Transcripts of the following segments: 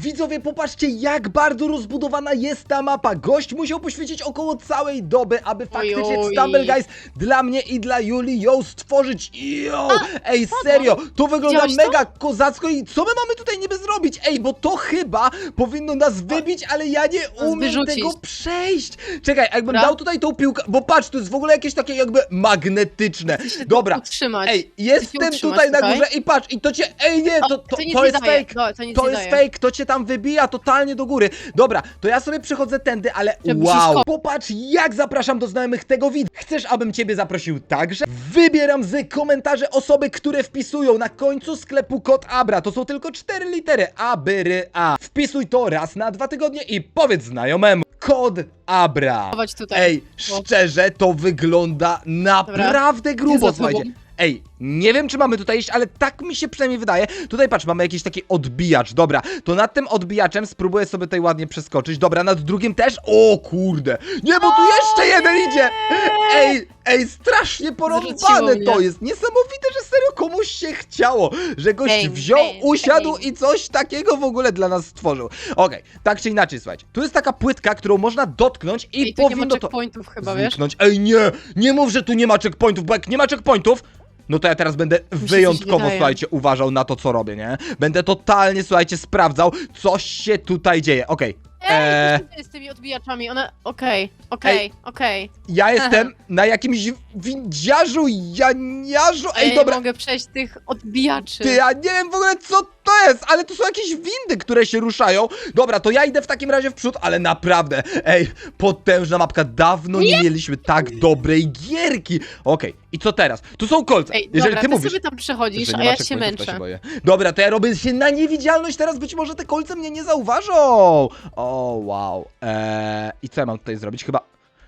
Widzowie, popatrzcie, jak bardzo rozbudowana jest ta mapa. Gość musiał poświęcić około całej doby, aby faktycznie oj. Stumble Guys dla mnie i dla Julii ją stworzyć. Jo! Ej, serio, to wygląda Widziałeś to? mega kozacko i co my mamy tutaj niby zrobić? Ej, bo to chyba powinno nas wybić, ale ja nie umiem wyrzucić. tego przejść. Czekaj, jakbym Dobra. dał tutaj tą piłkę, bo patrz, to jest w ogóle jakieś takie jakby magnetyczne. Dobra, utrzymać. Ej, jestem utrzymać tutaj na tutaj. górze i patrz, i to cię. Ej, nie, to, to, to nic nie jest daje. fake. No, to nic To nie jest daje. fake, to cię tam wybija totalnie do góry. Dobra, to ja sobie przechodzę tędy, ale Żeby wow. Popatrz, jak zapraszam do znajomych tego wideo. Chcesz, abym ciebie zaprosił także? Wybieram z komentarzy osoby, które wpisują na końcu sklepu kod ABRA. To są tylko cztery litery. A, B, R, A. Wpisuj to raz na dwa tygodnie i powiedz znajomemu. Kod ABRA. Chować tutaj. Ej, szczerze, to wygląda naprawdę grubo, za słuchajcie. tobą. Ej, nie wiem czy mamy tutaj iść, ale tak mi się przynajmniej wydaje. Tutaj patrz, mamy jakiś taki odbijacz. Dobra, to nad tym odbijaczem spróbuję sobie tutaj ładnie przeskoczyć. Dobra, nad drugim też. O kurde! Nie, bo tu jeszcze jeden idzie! Ej, ej, strasznie porąbane mnie. to jest. Niesamowite, że serio komuś się chciało, że gość Bang, wziął, bang, usiadł i coś takiego w ogóle dla nas stworzył. Okej, tak czy inaczej, słuchajcie. Tu jest taka płytka, którą można dotknąć i Ej, tu nie ma powinno to checkpointów chyba, wiesz? zniknąć. Ej, nie! Nie mów, że tu nie ma checkpointów, bo jak nie ma checkpointów, no to ja teraz będę coś wyjątkowo, słuchajcie, uważał na to, co robię, nie? Będę totalnie, słuchajcie, sprawdzał, co się tutaj dzieje. Okej. Ej, Eee, co się z tymi odbijaczami? One... Okej, okej, okej. ja jestem na jakimś windziarzu, janiarzu. Ej, Ja dobra. nie mogę przejść tych odbijaczy. Ty, ja nie wiem w ogóle co to jest, ale to są jakieś windy, które się ruszają. Dobra, to ja idę w takim razie w przód, ale naprawdę, ej, potężna mapka. Dawno nie, mieliśmy tak dobrej gierki. Okej, i co teraz? Tu są kolce. Ej, Jeżeli dobra, ty ty mówisz, sobie tam przechodzisz, że a nie ma ja się checkpointów, to męczę. boję. Dobra, to ja robię się na niewidzialność, teraz być może te kolce mnie nie zauważą. O, wow. Eee, I co ja mam tutaj zrobić? Chyba...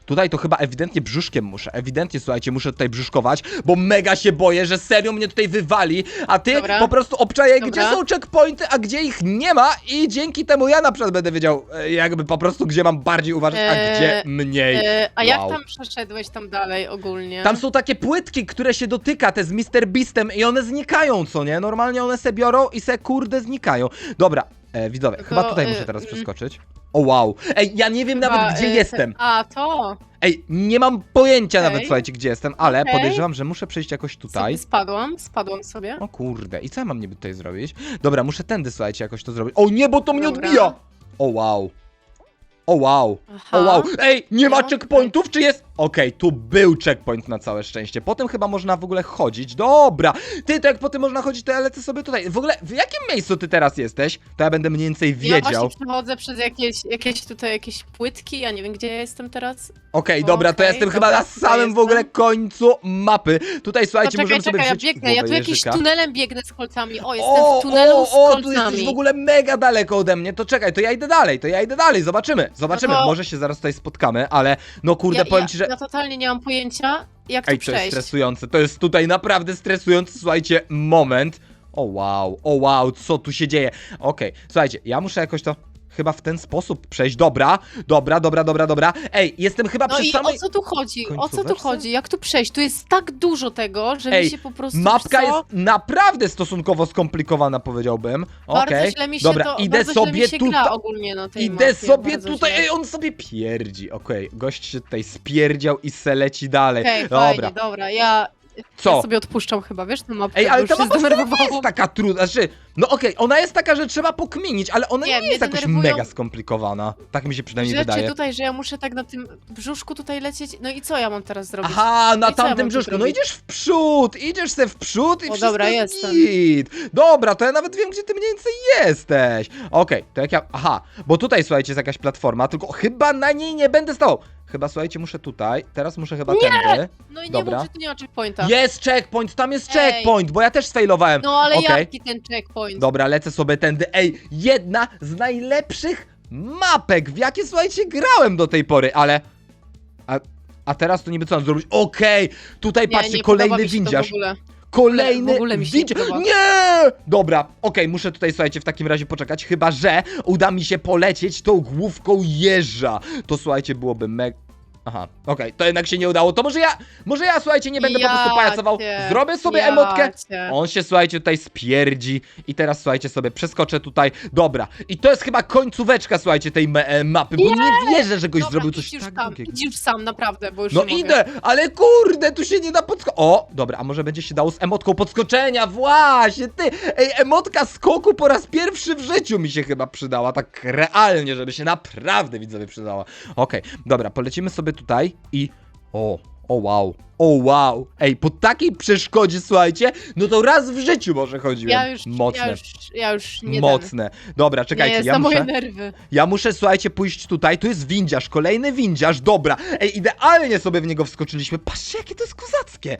Tutaj to chyba ewidentnie brzuszkiem muszę. Ewidentnie, słuchajcie, muszę tutaj brzuszkować, bo mega się boję, że serio mnie tutaj wywali, a ty Dobra. po prostu gdzie Dobra. są checkpointy, a gdzie ich nie ma i dzięki temu ja na przykład będę wiedział, e, jakby po prostu, gdzie mam bardziej uważać, a Eee, gdzie mniej. E, a jak Wow. tam przeszedłeś tam dalej ogólnie? Tam są takie płytki, które się dotyka, te z Mr. Beastem i one znikają, co nie? Normalnie one se biorą i se kurde znikają. Dobra, e, widzowie, chyba tutaj e, muszę teraz mm. przeskoczyć. O wow. Ej, ja nie wiem Chyba, nawet gdzie e, jestem. A, to! Ej, nie mam pojęcia Okej. nawet, słuchajcie, gdzie jestem, ale Okej. podejrzewam, że muszę przejść jakoś tutaj. Sobie spadłam, spadłam sobie. O kurde, i co ja mam niby tutaj zrobić? Dobra, muszę tędy, słuchajcie, jakoś to zrobić. O nie, bo to mnie Dobra. odbija! O wow. O wow. Aha. O wow. Ej, nie ma No, checkpointów, czy jest? Okej, tu był checkpoint na całe szczęście. Potem chyba można w ogóle chodzić. Dobra. Ty, to jak potem można chodzić, to ja lecę sobie tutaj. W ogóle, w jakim miejscu ty teraz jesteś? To ja będę mniej więcej Ja wiedział. właśnie przechodzę przez jakieś, jakieś tutaj jakieś płytki, ja nie wiem gdzie ja jestem teraz. Okej, dobra, to ja Okej, jestem chyba dobra, na tutaj samym w ogóle jestem. końcu mapy. Tutaj, słuchajcie, No czekaj, możemy sobie czekaj, ja wrzucić biegnę, ja głowę tu jakimś jeżyka. tunelem biegnę z kolcami. O, jestem w tunelu o, z o, tu jesteś w ogóle mega daleko ode mnie, to czekaj, to ja idę dalej, to ja idę dalej, zobaczymy, zobaczymy, No to- może się zaraz tutaj spotkamy, ale no kurde, ja, powiem ci, że... ja totalnie nie mam pojęcia, jak Ej, to jest przejść. stresujące, to jest tutaj naprawdę stresujący, słuchajcie, moment. O wow, o wow, co tu się dzieje? Okej, słuchajcie, ja muszę jakoś to chyba w ten sposób przejść, dobra, dobra, dobra, dobra, dobra. Ej, jestem chyba No przy i samej... o co tu chodzi? O co tu końcóweczce? chodzi? Jak tu przejść? Tu jest tak dużo tego, że Ej, mi się po prostu Mapka co? jest naprawdę stosunkowo skomplikowana, powiedziałbym. Bardzo Okej, źle mi się dobra, to, idę bardzo źle sobie mi się gra tutaj. ogólnie na tej Idę mapie, sobie bardzo tutaj, źle. ej, on sobie pierdzi. Okej, gość się tutaj spierdział i se leci dalej. Okej, Dobra, fajnie, dobra, ja, co? ja sobie odpuszczam chyba, wiesz, tę mapkę, Ej, ale ta mapa wcale nie jest taka trudna, znaczy, no okej, ona jest taka, że trzeba pokminić, ale ona nie, Nie, mnie jest jakoś denerwują mega skomplikowana. Tak mi się przynajmniej Rzeczy wydaje. tutaj, że ja muszę tak na tym brzuszku tutaj lecieć, no i co ja mam teraz zrobić? Aha, na I co ja tamtym mam tu brzuszku. No zrobić? idziesz w przód, idziesz se w przód i O, wszystko dobra, jest jestem. git. Dobra, to ja nawet wiem, gdzie ty mniej więcej jesteś. Okej, to jak ja... Aha, bo tutaj, słuchajcie, jest jakaś platforma, tylko chyba na niej nie będę stał. Chyba, słuchajcie, muszę tutaj, teraz muszę chyba tędy. No i nie dobra. mów, że tu nie ma checkpointa. Jest checkpoint, tam jest Ej. checkpoint, bo ja też sfailowałem. No ale Okej. jaki ten checkpoint? Dobra, lecę sobie tędy. Ej, jedna z najlepszych mapek, w jakie, słuchajcie, grałem do tej pory, ale... A, a teraz to niby co mam zrobić? Okej, tutaj nie, patrzcie, nie podoba kolejny się to windziarz. w ogóle. Kolejny w ogóle mi się nie podoba. Nie! Dobra, okej, muszę tutaj, słuchajcie, w takim razie poczekać, chyba że uda mi się polecieć tą główką jeża. To, słuchajcie, byłoby mega... Aha, okej, to jednak się nie udało. To może ja, może ja, słuchajcie, nie będę po prostu Ja pajacował. Zrobię sobie emotkę. On się, słuchajcie, tutaj spierdzi i teraz, słuchajcie, sobie przeskoczę tutaj. Dobra, i to jest chyba końcóweczka, słuchajcie, tej me- e, mapy, bo nie wierzę, że goś Dobra, zrobił idź coś już tak tam, idź już sam, naprawdę, bo już No nie mogę. idę, ale kurde, tu się nie da podskoczyć. O, dobra, a może będzie się dało z emotką podskoczenia, właśnie, ty. Ej, emotka skoku po raz pierwszy w życiu mi się chyba przydała, tak realnie, żeby się naprawdę widzowie przydała. Okej, dobra, polecimy sobie tutaj i... O, o wow, o wow. Ej, po takiej przeszkodzie, słuchajcie, no to raz w życiu może chodziłem. Ja już, Mocne. ja już, ja już nie Mocne. Dobra, czekajcie, nie, ja muszę... moje nerwy. Ja muszę, słuchajcie, pójść tutaj. Tu jest windziarz, kolejny windziarz. Dobra. Ej, idealnie sobie w niego wskoczyliśmy. Patrzcie, jakie to jest kozackie.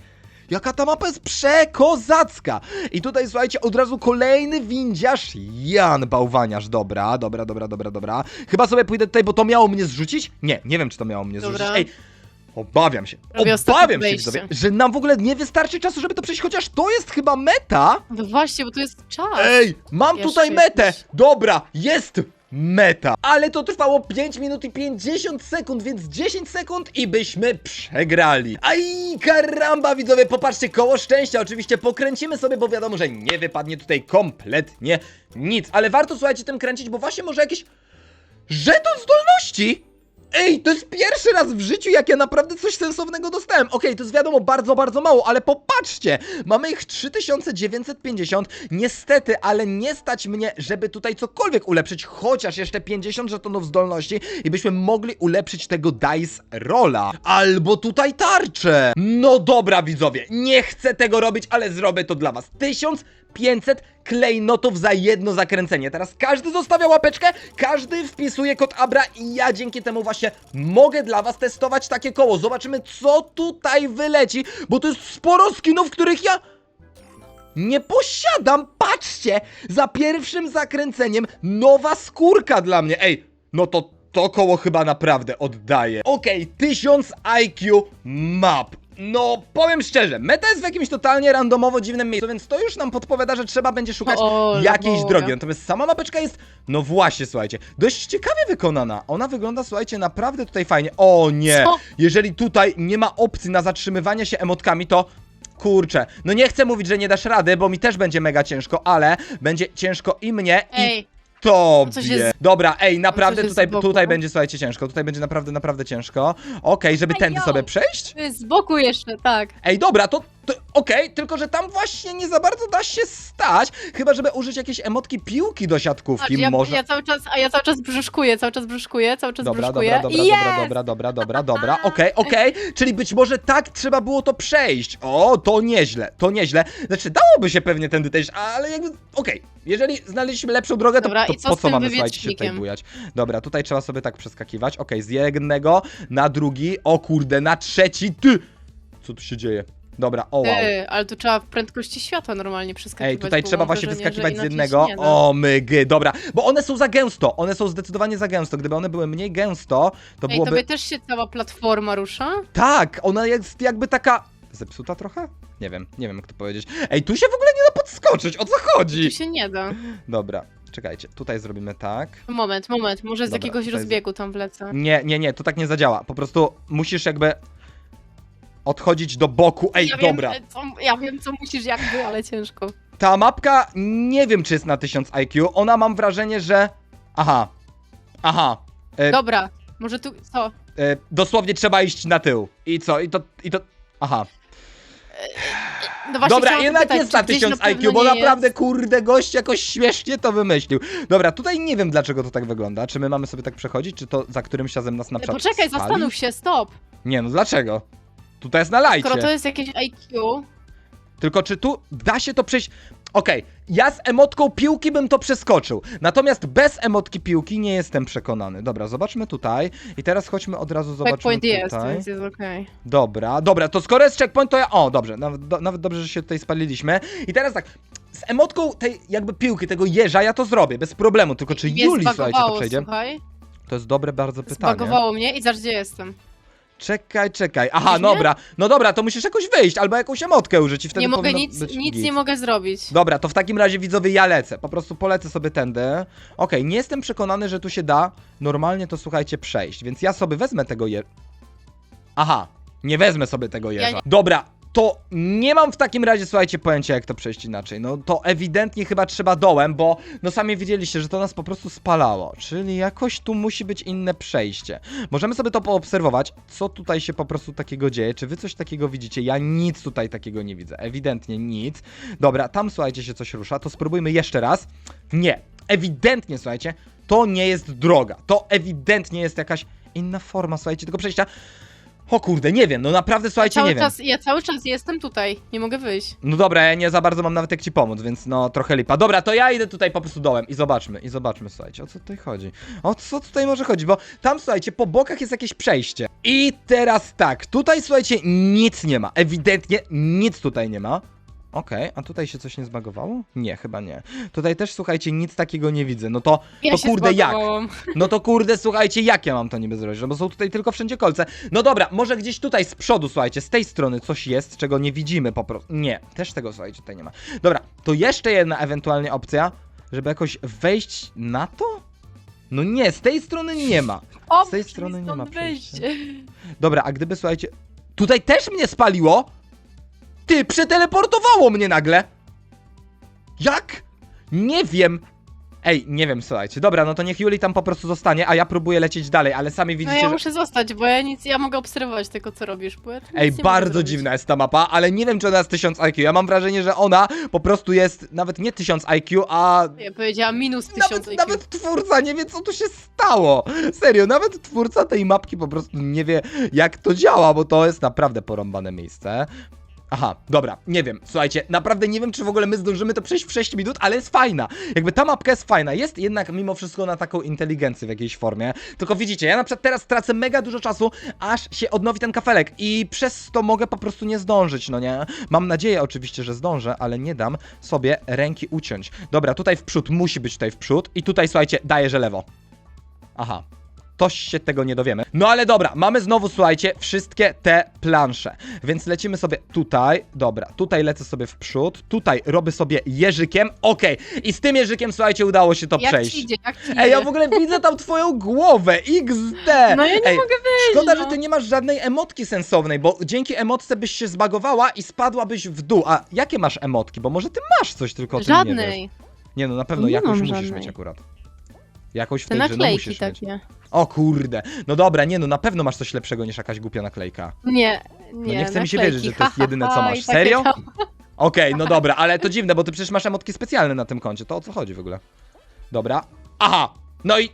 Jaka ta mapa jest przekozacka. I tutaj, słuchajcie, od razu kolejny windziarz. Jan Bałwaniarz. Dobra, dobra, dobra, dobra, dobra. Chyba sobie pójdę tutaj, bo to miało mnie zrzucić? Nie, nie wiem, czy to miało mnie Dobra. zrzucić. Ej, obawiam się. Robię Obawiam się, widzowie, że nam w ogóle nie wystarczy czasu, żeby to przejść, chociaż to jest chyba meta. No właśnie, bo to jest czas. Ej, mam Jeszcze tutaj metę! Dobra, jest meta! Ale to trwało 5 minut i 50 sekund, więc 10 sekund i byśmy przegrali. Aj, karamba, widzowie, popatrzcie, koło szczęścia oczywiście pokręcimy sobie, bo wiadomo, że nie wypadnie tutaj kompletnie nic. Ale warto, słuchajcie, tym kręcić, bo właśnie może jakiś żeton zdolności! Ej, to jest pierwszy raz w życiu, jak ja naprawdę coś sensownego dostałem. Okej, to jest wiadomo bardzo, bardzo mało, ale popatrzcie! Mamy ich 3950. Niestety, ale nie stać mnie, żeby tutaj cokolwiek ulepszyć, chociaż jeszcze 50 żetonów zdolności i byśmy mogli ulepszyć tego Dice Rolla. Albo tutaj tarczę. No dobra, widzowie, nie chcę tego robić, ale zrobię to dla was. 1500 klejnotów za jedno zakręcenie. Teraz każdy zostawia łapeczkę, każdy wpisuje kod Abra i ja dzięki temu właśnie mogę dla was testować takie koło. Zobaczymy, co tutaj wyleci, bo to jest sporo skinów, których ja nie posiadam. Patrzcie, za pierwszym zakręceniem nowa skórka dla mnie. Ej, no to to koło chyba naprawdę oddaje. Okej, 1000 IQ map. No, powiem szczerze, meta jest w jakimś totalnie randomowo dziwnym miejscu, więc to już nam podpowiada, że trzeba będzie szukać O, jakiejś Boga. drogi. Natomiast sama mapeczka jest, no właśnie, słuchajcie, dość ciekawie wykonana. Ona wygląda, słuchajcie, naprawdę tutaj fajnie. O nie, Co? jeżeli tutaj nie ma opcji na zatrzymywanie się emotkami, to Kurczę, no nie chcę mówić, że nie dasz rady, bo mi też będzie mega ciężko, ale będzie ciężko i mnie, i Ej, tobie. coś jest- Dobra, ej, naprawdę coś jest tutaj, z boku. tutaj będzie, słuchajcie, ciężko. Tutaj będzie naprawdę, naprawdę ciężko. Okej, żeby Ej, tędy yo. sobie przejść? to jest z boku jeszcze, tak. Ej, dobra, to, to okej, tylko że tam właśnie nie za bardzo da się stać, chyba żeby użyć jakiejś emotki piłki do siatkówki, Patrz, ja, może. ja cały czas, a ja cały czas brzuszkuję, cały czas brzuszkuję, cały czas Dobra, brzuszkuję. dobra, dobra, dobra, dobra, dobra, dobra, dobra, okej, okej, czyli być może tak trzeba było to przejść. O, to nieźle, to nieźle. Znaczy, dałoby się pewnie tędy też, ale jakby, okej, jeżeli znaleźliśmy lepszą drogę, to, Dobra, to i co po co mamy, słuchajcie, się tutaj bujać? Dobra, tutaj trzeba sobie tak przeskakiwać, okej, z jednego na drugi, o kurde, na trzeci, ty! Co tu się dzieje? Dobra, o wow. Ty, ale tu trzeba w prędkości światła normalnie przeskakiwać. Ej, tutaj bo trzeba mam właśnie wrażenie, wyskakiwać z inaczej jednego. się nie da. O mygy, dobra. Bo one są za gęsto. One są zdecydowanie za gęsto. Gdyby one były mniej gęsto, to Ej, byłoby. tobie też się cała platforma rusza? Tak, ona jest jakby taka. Zepsuta trochę? Nie wiem, nie wiem jak to powiedzieć. Ej, tu się w ogóle nie da podskoczyć, o co Tu chodzi? się nie da. Dobra, czekajcie, tutaj zrobimy tak. Moment, moment, może z Dobra, jakiegoś tutaj z- rozbiegu tam wlecę. Nie, nie, nie, to tak nie zadziała. Po prostu musisz jakby odchodzić do boku. Ej, ja dobra. Wiem, co, ja wiem, co musisz jakby, ale ciężko. Ta mapka nie wiem, czy jest na 1000 IQ. Ona mam wrażenie, że. Aha. Aha. E, Dobra, może tu, co? E, dosłownie trzeba iść na tył. I co? I to. I to. Aha. No właśnie Dobra, chciałam jednak zapytać, jest na czy gdzieś 1000 pewno IQ, bo nie naprawdę jest? kurde gość jakoś śmiesznie to wymyślił. Dobra, tutaj nie wiem dlaczego to tak wygląda. Czy my mamy sobie tak przechodzić, czy to za którymś razem nas na przykład Poczekaj, spali? zastanów się, stop. Nie, no dlaczego? Tutaj jest na lajcie. Skoro to jest jakieś IQ, Tylko czy tu da się to przejść? Okej, ja z emotką piłki bym to przeskoczył. Natomiast bez emotki piłki nie jestem przekonany. Dobra, zobaczmy tutaj. I teraz chodźmy od razu zobaczmy checkpoint tutaj. jest, więc jest okej. Dobra, dobra, to skoro jest checkpoint, to ja. O, dobrze, nawet, do, nawet dobrze, że się tutaj spaliliśmy. I teraz tak, z emotką tej jakby piłki, tego jeża, ja to zrobię, bez problemu. Tylko czy Mnie Juli, słuchajcie, to zbagowało, przejdzie? słuchaj. To jest dobre bardzo pytanie. Zbagowało mnie i zaraz gdzie jestem. Czekaj, czekaj. Aha, mnie? dobra. No dobra, to musisz jakoś wyjść, albo jakąś emotkę użyć i wtedy Nie mogę powinno nic, być nic git. nie mogę zrobić. Dobra, to w takim razie widzowie ja lecę. Po prostu polecę sobie tędy. Okej, nie jestem przekonany, że tu się da normalnie to słuchajcie przejść, więc ja sobie wezmę tego je... Aha, nie wezmę sobie tego jeża. nie- Dobra, to nie mam w takim razie, słuchajcie, pojęcia jak to przejść inaczej. No to ewidentnie chyba trzeba dołem, bo no sami widzieliście, że to nas po prostu spalało. Czyli jakoś tu musi być inne przejście. Możemy sobie to poobserwować, co tutaj się po prostu takiego dzieje. Czy wy coś takiego widzicie? Ja nic tutaj takiego nie widzę. Ewidentnie nic. Dobra, tam słuchajcie się coś rusza, to spróbujmy jeszcze raz. Nie, ewidentnie, słuchajcie, to nie jest droga. To ewidentnie jest jakaś inna forma, słuchajcie, tego przejścia. O kurde, nie wiem, no naprawdę, słuchajcie, Cały nie wiem. czas, ja cały czas jestem tutaj, nie mogę wyjść. No dobra, ja nie za bardzo mam nawet jak ci pomóc, więc no trochę lipa. Dobra, to ja idę tutaj po prostu dołem i zobaczmy, i zobaczmy, słuchajcie, o co tutaj chodzi. O co tutaj może chodzić, bo tam, słuchajcie, po bokach jest jakieś przejście. I teraz tak, tutaj, słuchajcie, nic nie ma. Ewidentnie nic tutaj nie ma. Okej, a tutaj się coś nie zbagowało? Nie, chyba nie. Tutaj też, słuchajcie, nic takiego nie widzę. No to, Ja to się kurde jak? zbagowałam. No to kurde, słuchajcie, jak ja mam to niby zrobić? No bo są tutaj tylko wszędzie kolce. No dobra, może gdzieś tutaj z przodu, słuchajcie, z tej strony coś jest, czego nie widzimy po prostu. Nie, też tego, słuchajcie, tutaj nie ma. Dobra, to jeszcze jedna ewentualnie opcja, żeby jakoś wejść na to? No nie, z tej strony nie ma. O, Z tej muszę strony mi nie ma stąd przejścia. wyjść. Dobra, a gdyby, słuchajcie, tutaj też mnie spaliło? Ty, przeteleportowało mnie nagle! Jak? Nie wiem. Ej, nie wiem, słuchajcie. Dobra, no to niech Juli tam po prostu zostanie, a ja próbuję lecieć dalej, ale sami No widzicie, ja że... muszę zostać, bo ja nic, ja mogę obserwować tego, co robisz, bo ja tu nic Ej, nie mogę bardzo zrobić. dziwna jest ta mapa, ale nie wiem, czy ona jest 1000 IQ. Ja mam wrażenie, że ona po prostu jest nawet nie 1000 IQ, a Ja powiedziałam minus tysiąc nawet, IQ. nawet twórca nie wie, co tu się stało. Serio, nawet twórca tej mapki po prostu nie wie, jak to działa, bo to jest naprawdę porąbane miejsce. Aha, dobra, nie wiem, słuchajcie, naprawdę nie wiem, czy w ogóle my zdążymy to przejść w 6 minut, ale jest fajna. Jakby ta mapka jest fajna, jest jednak mimo wszystko na taką inteligencję w jakiejś formie. Tylko widzicie, ja na przykład teraz tracę mega dużo czasu, aż się odnowi ten kafelek i przez to mogę po prostu nie zdążyć, no nie? Mam nadzieję oczywiście, że zdążę, ale nie dam sobie ręki uciąć. Dobra, tutaj w przód, musi być tutaj w przód i tutaj, słuchajcie, daję, że lewo. Aha. Toś się tego nie dowiemy. No ale dobra, mamy znowu, słuchajcie, wszystkie te plansze. Więc lecimy sobie tutaj. Dobra, tutaj lecę sobie w przód. Tutaj robię sobie jeżykiem. Okej. I z tym jeżykiem, słuchajcie, udało się to jak przejść. ci idzie, jak ci Ej, ja idzie? w ogóle widzę tam twoją głowę. XD. No ja nie Ej, mogę wyjść, Szkoda, no. że ty nie masz żadnej emotki sensownej, bo dzięki emotce byś się zbagowała i spadłabyś w dół. A jakie masz emotki? Bo może ty masz coś, tylko o tym nie wiesz. Żadnej. Nie no, na pewno Nie jakąś mam musisz żadnej. mieć akurat. Jakąś w Te tej no naklejki musisz mieć. takie. O kurde. No dobra, nie no, na pewno masz coś lepszego niż jakaś głupia naklejka. Nie, nie. No nie chce mi się naklejki. wierzyć, że to jest jedyne, co ha, masz. i takie Serio? tam. Okej, no dobra, ale to dziwne, bo ty przecież masz emotki specjalne na tym koncie. To o co chodzi w ogóle? Dobra. Aha! No i...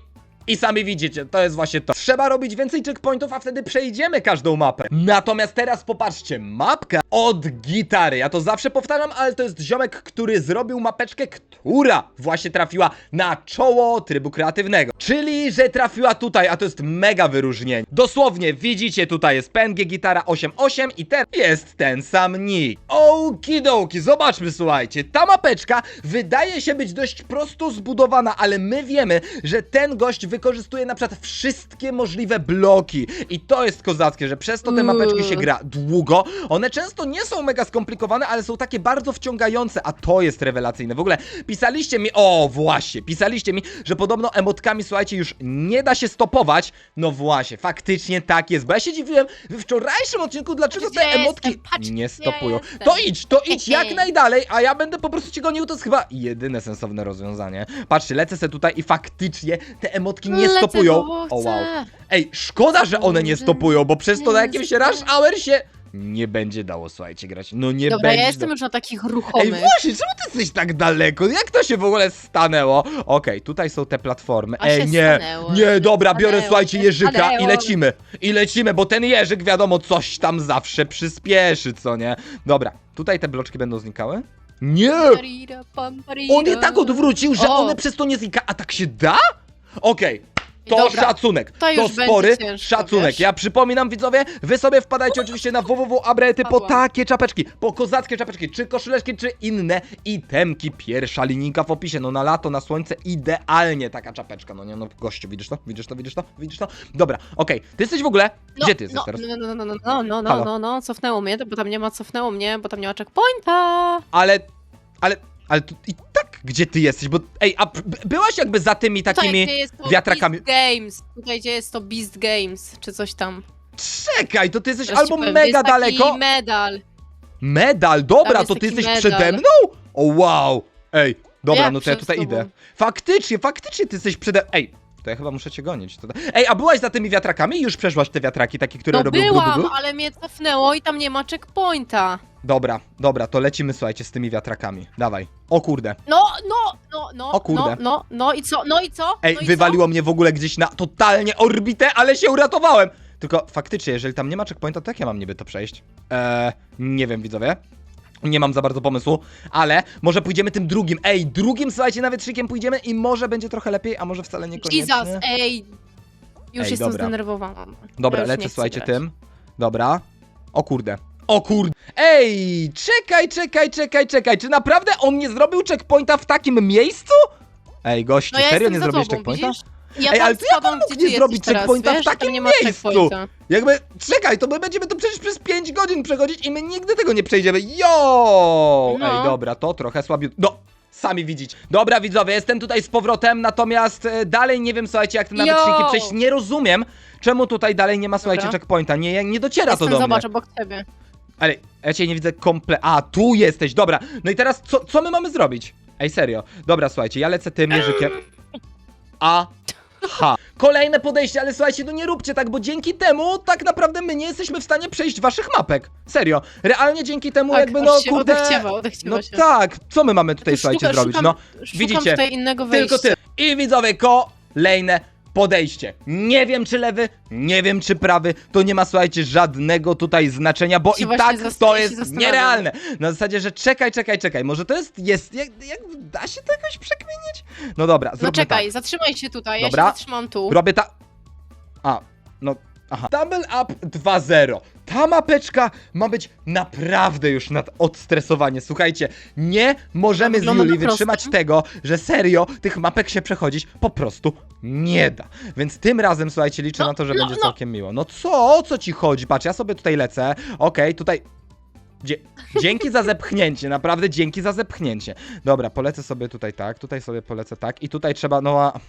I sami widzicie, to jest właśnie to. Trzeba robić więcej checkpointów, a wtedy przejdziemy każdą mapę. Natomiast teraz popatrzcie, mapka od gitary. Ja to zawsze powtarzam, ale to jest ziomek, który zrobił mapeczkę, która właśnie trafiła na czoło trybu kreatywnego. Czyli, że trafiła tutaj, a to jest mega wyróżnienie. Dosłownie, widzicie, tutaj jest PNG Gitara 8.8 i ten jest ten sam nick. Okidoki, zobaczmy, słuchajcie, ta mapeczka wydaje się być dość prosto zbudowana, ale my wiemy, że ten gość wykorzystuje na przykład wszystkie możliwe bloki i to jest kozackie, że przez to te mapeczki się Uuu. gra długo. One często nie są mega skomplikowane, ale są takie bardzo wciągające, a to jest rewelacyjne. W ogóle pisaliście mi, o właśnie, pisaliście mi, że podobno emotkami, słuchajcie, już nie da się stopować. No właśnie, faktycznie tak jest, bo ja się dziwiłem w wczorajszym odcinku, dlaczego te emotki? Patrz, nie stopują. jestem. To idź, to idź jak najdalej, a ja będę po prostu cię gonił, to jest chyba jedyne sensowne rozwiązanie. Patrzcie, lecę se tutaj i faktycznie te emotki nie Lecę, stopują. O wow. Ej, szkoda, że one nie stopują, bo przez to na jakimś rush hour się nie będzie dało, słuchajcie, grać. No nie Dobra, będzie. ja jestem już na takich Ej, ruchomych. właśnie, czemu ty jesteś tak daleko? Jak to się w ogóle stanęło? Okej, tutaj są te platformy. A Ej, się nie, stanęło, nie, się dobra, biorę, stanęło, słuchajcie, się jeżyka i stanęło. lecimy. I lecimy, bo ten jeżyk, wiadomo, coś tam zawsze przyspieszy, co nie? Dobra, tutaj te bloczki będą znikały? Nie! Parira, pam, parira. On je tak odwrócił, że O. one przez to nie znikają. A tak się da? Okej. To Dobra, szacunek, to to, już będzie spory ciężko, szacunek. wiesz? Ja przypominam widzowie, wy sobie wpadajcie oczywiście na www.abrety po Padłam. takie czapeczki, po kozackie czapeczki, czy koszuleczki, czy inne itemki. Pierwsza linijka w opisie, no na lato, na słońce, idealnie taka czapeczka, no nie, no gościu, widzisz to, widzisz to, widzisz to, widzisz to? Dobra, okej, ty jesteś w ogóle, No, gdzie ty jesteś no, teraz? No, no, no, no, no, no, no, Halo? no, no, cofnęło mnie, bo tam nie ma, cofnęło mnie, bo tam nie ma checkpointa. Ale, ale, ale tu, i tak, gdzie ty jesteś, bo, ej, a b- byłaś jakby za tymi Tutaj, takimi... gdzie jest to wiatrakami- Beast Games, tutaj gdzie jest to Beast Games, czy coś tam. Czekaj, to ty jesteś Teraz ci albo powiem, mega jest taki daleko. medal. Medal, dobra, jest to ty taki jesteś medal. przede mną? O wow! Ej, dobra, Jak no to ja przed tutaj tobą? idę. Faktycznie, faktycznie ty jesteś przede... Ej, to ja chyba muszę cię gonić. To... Ej, a byłaś za tymi wiatrakami? Już przeszłaś te wiatraki, takie, które No robią blu, byłam, blu, blu? ale mnie cofnęło i tam nie ma checkpointa. Dobra, dobra, to lecimy, słuchajcie, z tymi wiatrakami. Dawaj. O kurde. No, no, no, no, O kurde. no, no, no i co, no i co? Ej, no i wywaliło mnie w ogóle gdzieś na totalnie orbitę, ale się uratowałem! Tylko faktycznie, jeżeli tam nie ma checkpointa, to jak ja mam niby to przejść? Eee, nie wiem, widzowie. Nie mam za bardzo pomysłu, ale może pójdziemy tym drugim. Ej, drugim, słuchajcie, nawet szykiem pójdziemy i może będzie trochę lepiej, a może wcale Co? niekoniecznie. Jesus, ej. Już Ej, jestem dobra. zdenerwowana. Dobra, Ja nie lecę, słuchajcie, grać. tym. Dobra. O kurde. O kurde. Ej, czekaj, czekaj, czekaj, czekaj. Czy naprawdę on nie zrobił checkpointa w takim miejscu? Ej, gościu, No ja serio jestem nie za zrobiłeś tobą, checkpointa? widzisz? Ja Ej, tam ale to jak spadam, on mógł nie ty zrobić teraz, checkpointa w wiesz? takim Tam nie ma miejscu? checkpointa. Jakby, czekaj, to my będziemy to przecież przez 5 godzin przechodzić i my nigdy tego nie przejdziemy. Jo! No. Ej, dobra, to trochę słabiej. No, sami widzicie. Dobra, widzowie, jestem tutaj z powrotem, natomiast e, dalej nie wiem, słuchajcie, jak te nawet Jo! przejść. Nie rozumiem, czemu tutaj dalej nie ma, słuchajcie, Dobra. checkpointa. Nie, nie dociera Jestem, to do zobacz, mnie. obok ciebie. Ale ja cię nie widzę komple... A, tu jesteś, dobra. No i teraz co, co my mamy zrobić? Ej, serio. Dobra, słuchajcie, ja lecę tym jeżykiem. A. Ha. Kolejne podejście, ale słuchajcie, no nie róbcie tak, bo dzięki temu tak naprawdę my nie jesteśmy w stanie przejść waszych mapek. Serio. Realnie dzięki temu Tak, jakby aż no się kurde... odechciewa, odechciewa No się. tak, co my mamy tutaj, To słuchajcie, zrobić? szukam- No, Szukam widzicie, tutaj innego wejścia. tylko ty. I widzowie, kolejne podejście. Nie wiem czy lewy, nie wiem czy prawy, to nie ma słuchajcie żadnego tutaj znaczenia, bo Się i właśnie tak zas- to się jest zastanawiam. nierealne. Na zasadzie, że czekaj, czekaj, czekaj, może to jest, jest, jak, jak da się to jakoś przekminić? No dobra, zróbmy No czekaj, tak. zatrzymaj się tutaj, Dobra. ja się zatrzymam tu. Robię ta... A, no, aha. Double Up 2.0. Ta mapeczka ma być naprawdę już nad odstresowanie. Słuchajcie, nie możemy z Wygląda Juli na proste. wytrzymać tego, że serio tych mapek się przechodzić po prostu nie da. Więc tym razem, słuchajcie, liczę No, na to, że no, będzie no. całkiem miło. No co? O co ci chodzi? Patrz, ja sobie tutaj lecę. Okej, tutaj... Dzie dzięki za zepchnięcie, naprawdę dzięki za zepchnięcie. Dobra, polecę sobie tutaj tak, tutaj sobie polecę tak i tutaj trzeba, no a...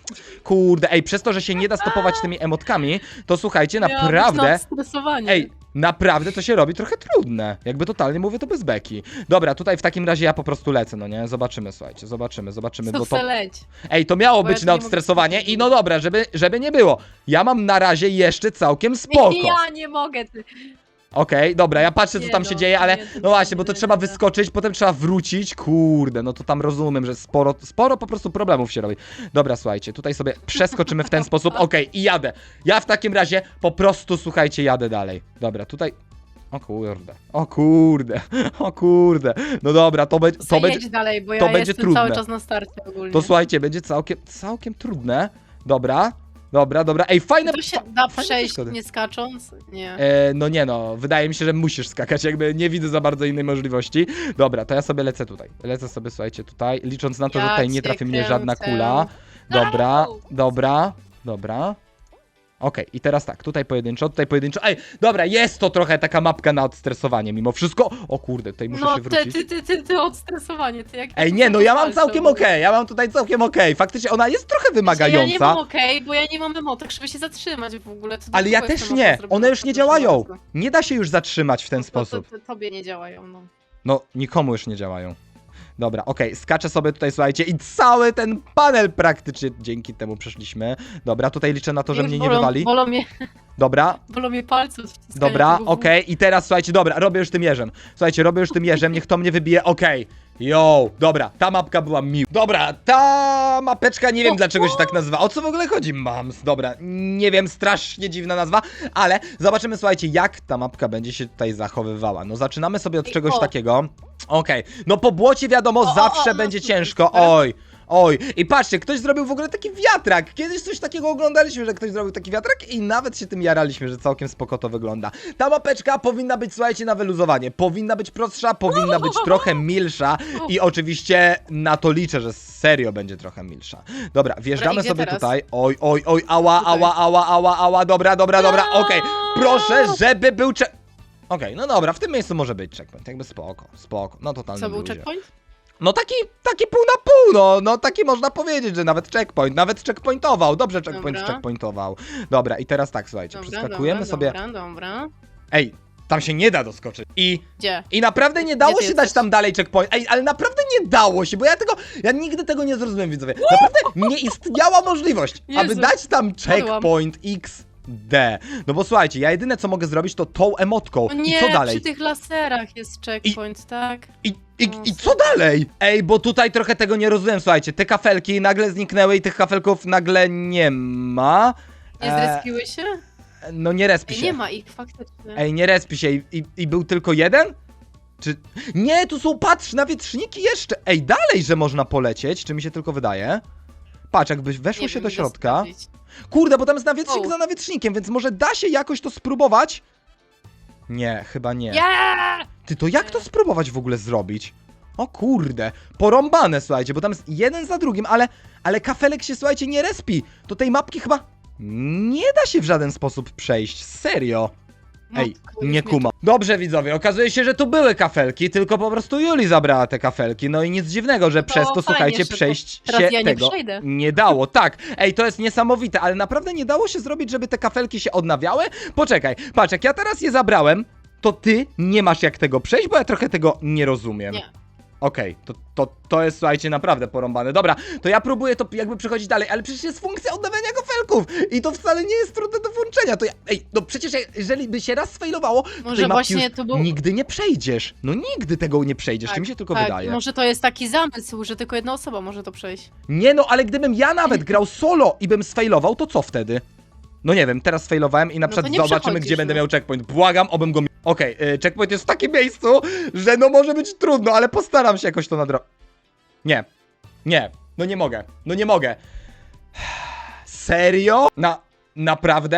Kurde, ej, przez to, że się nie da stopować tymi emotkami, to słuchajcie, naprawdę... stresowanie. Ej, naprawdę to się robi trochę trudne. Jakby totalnie mówię to bez beki. Dobra, tutaj w takim razie ja po prostu lecę, no nie? Zobaczymy, słuchajcie, zobaczymy, zobaczymy, bo to... leć. Ej, to miało Bo ja być tu na nie mogę odstresowanie i no dobra, żeby, żeby nie było. Ja mam na razie jeszcze całkiem spoko. Ja nie mogę, ty. Okej, dobra, ja patrzę co tam się dzieje, ale no właśnie, bo to trzeba wyskoczyć, potem trzeba wrócić, kurde, no to tam rozumiem, że sporo, sporo po prostu problemów się robi. Dobra, słuchajcie, tutaj sobie przeskoczymy w ten sposób, okej, i jadę. Ja w takim razie po prostu, słuchajcie, jadę dalej. Dobra, tutaj... O kurde, o kurde, o kurde. No dobra, to, be, to będzie... dalej, bo ja to będzie jestem trudne. cały czas na starcie ogólnie. To słuchajcie, będzie całkiem, całkiem trudne. Dobra, dobra, dobra. Ej, fajne... To się da fajne przejść przeszkody. nie skacząc? Nie. E, no nie no, wydaje mi się, że musisz skakać, jakby nie widzę za bardzo innej możliwości. Dobra, to ja sobie lecę tutaj. Lecę sobie, słuchajcie, tutaj, licząc na to, że Ja tutaj nie cię trafi mnie żadna kręcę. kula. Dobra, Au! dobra, dobra. Okej, i teraz tak, tutaj pojedynczo, tutaj pojedynczo. Ej, dobra, jest to trochę taka mapka na odstresowanie mimo wszystko. O kurde, tutaj muszę No się ty, wrócić. ty, ty, ty, ty odstresowanie, ty jak Ej, nie, no ja mam całkiem okej. ja mam tutaj całkiem okej. Faktycznie ona jest trochę Ja nie wymagająca. mam okej, bo ja nie mam emotek, żeby się zatrzymać w ogóle. To Ale ja dlaczego też jestem nie, mocno one już nie zrobiona działają. Nie da się już zatrzymać w ten No to- sposób. To, tobie nie działają, no. No, nikomu już nie działają. Dobra, okej, skaczę sobie tutaj, słuchajcie, i cały ten panel praktycznie dzięki temu przeszliśmy. Dobra, tutaj liczę na to, że Już mnie nie bolą, wywali. Bolą mnie, Dobra, bolą mnie palce od wciskania dobra, tego okej, i teraz słuchajcie, dobra, robię już tym jeżem. Słuchajcie, robię już tym jeżem, niech to mnie wybije, okej. Yo, dobra, ta mapka była miła. Dobra, ta mapeczka, nie wiem dlaczego się tak nazywa. O co w ogóle chodzi, mams? Dobra, nie wiem, strasznie dziwna nazwa, ale zobaczymy, słuchajcie, jak ta mapka będzie się tutaj zachowywała. No, zaczynamy sobie od czegoś o. takiego. Okej, no po błocie wiadomo, O, zawsze o, no będzie super, ciężko. super. Oj, oj. I patrzcie, ktoś zrobił w ogóle taki wiatrak. Kiedyś coś takiego oglądaliśmy, że ktoś zrobił taki wiatrak i nawet się tym jaraliśmy, że całkiem spoko to wygląda. Ta mapeczka powinna być, słuchajcie, na wyluzowanie. Powinna być prostsza, powinna być trochę milsza i oczywiście na to liczę, że serio będzie trochę milsza. Dobra, wjeżdżamy Dobra, idzie sobie teraz. tutaj. Oj, oj, oj, ała, Tutaj. ała, ała, ała, ała, dobra, dobra, dobra, okej. Proszę, żeby był cze... Okej, no dobra, w tym miejscu może być checkpoint, jakby spoko, spoko, no totalnie Co był luzie. checkpoint? No taki, taki pół na pół, no, no taki można powiedzieć, że nawet checkpoint, nawet checkpointował, dobrze checkpoint Dobra. checkpointował. Dobra, i teraz tak, słuchajcie, Dobra, przeskakujemy dobra, sobie, Dobra, dobra. ej, tam się nie da doskoczyć i... Gdzie? I naprawdę nie dało Gdzie ty się dać jesteś? tam dalej checkpoint. Ej, ale naprawdę nie dało się, bo ja tego. Ja nigdy tego nie zrozumiałem, widzowie. Naprawdę nie istniała możliwość, Jezu, aby dać tam checkpoint XD. No bo słuchajcie, ja jedyne co mogę zrobić to tą emotką. O I nie, co dalej? przy tych laserach jest checkpoint, tak? I, i, O, I co dalej? Ej, bo tutaj trochę tego nie rozumiem, słuchajcie. Te kafelki nagle zniknęły i tych kafelków nagle nie ma. Nie E, zrespiły się? no nie respi Ej, się. nie ma ich, faktycznie. Ej, nie respi się I, i, i był tylko jeden? Czy... Nie, tu są, patrz, nawietrzniki jeszcze. Ej, dalej, że można polecieć, czy mi się tylko wydaje? Patrz, jakbyś weszło Nie się wiem, do idę środka. sprawdzić. Kurde, bo tam jest nawietrznik O. za nawietrznikiem, więc może da się jakoś to spróbować? Nie, chyba nie. Ja! Ty, to jak to spróbować w ogóle zrobić? O kurde, porąbane, słuchajcie, bo tam jest jeden za drugim, ale, ale kafelek się, słuchajcie, nie respi. To tej mapki chyba nie da się w żaden sposób przejść, serio. Ej, nie mnie kuma. Dobrze, widzowie, okazuje się, że tu były kafelki, tylko po prostu Juli zabrała te kafelki. No i nic dziwnego, że to przez to, fajnie, słuchajcie, przejść teraz się ja nie tego przejdę. nie dało. Tak, ej, to jest niesamowite, ale naprawdę nie dało się zrobić, żeby te kafelki się odnawiały? Poczekaj, patrz, jak ja teraz je zabrałem, to ty nie masz jak tego przejść, bo ja trochę tego nie rozumiem. Nie. Okej, to, to, to jest, słuchajcie, naprawdę porąbane. Dobra, to ja próbuję to jakby przechodzić dalej, ale przecież jest funkcja odnawiania i to wcale nie jest trudne do włączenia. To ja, ej, no przecież jeżeli by się raz sfailowało, to Może tej mapki właśnie już to był- nigdy nie przejdziesz. No nigdy tego nie przejdziesz, czy mi się tylko tak, wydaje. Może to jest taki zamysł, że tylko jedna osoba może to przejść. Nie no, ale gdybym ja nawet grał solo i bym sfailował, to co wtedy? No nie wiem, teraz sfailowałem i na No przykład nie zobaczymy, przechodzisz, gdzie będę no. miał checkpoint. Błagam, obym go... mi- Okej, y, checkpoint jest w takim miejscu, że no może być trudno, ale postaram się jakoś to nadro... Nie. Nie. No nie mogę. No nie mogę. Serio? Na... Naprawdę?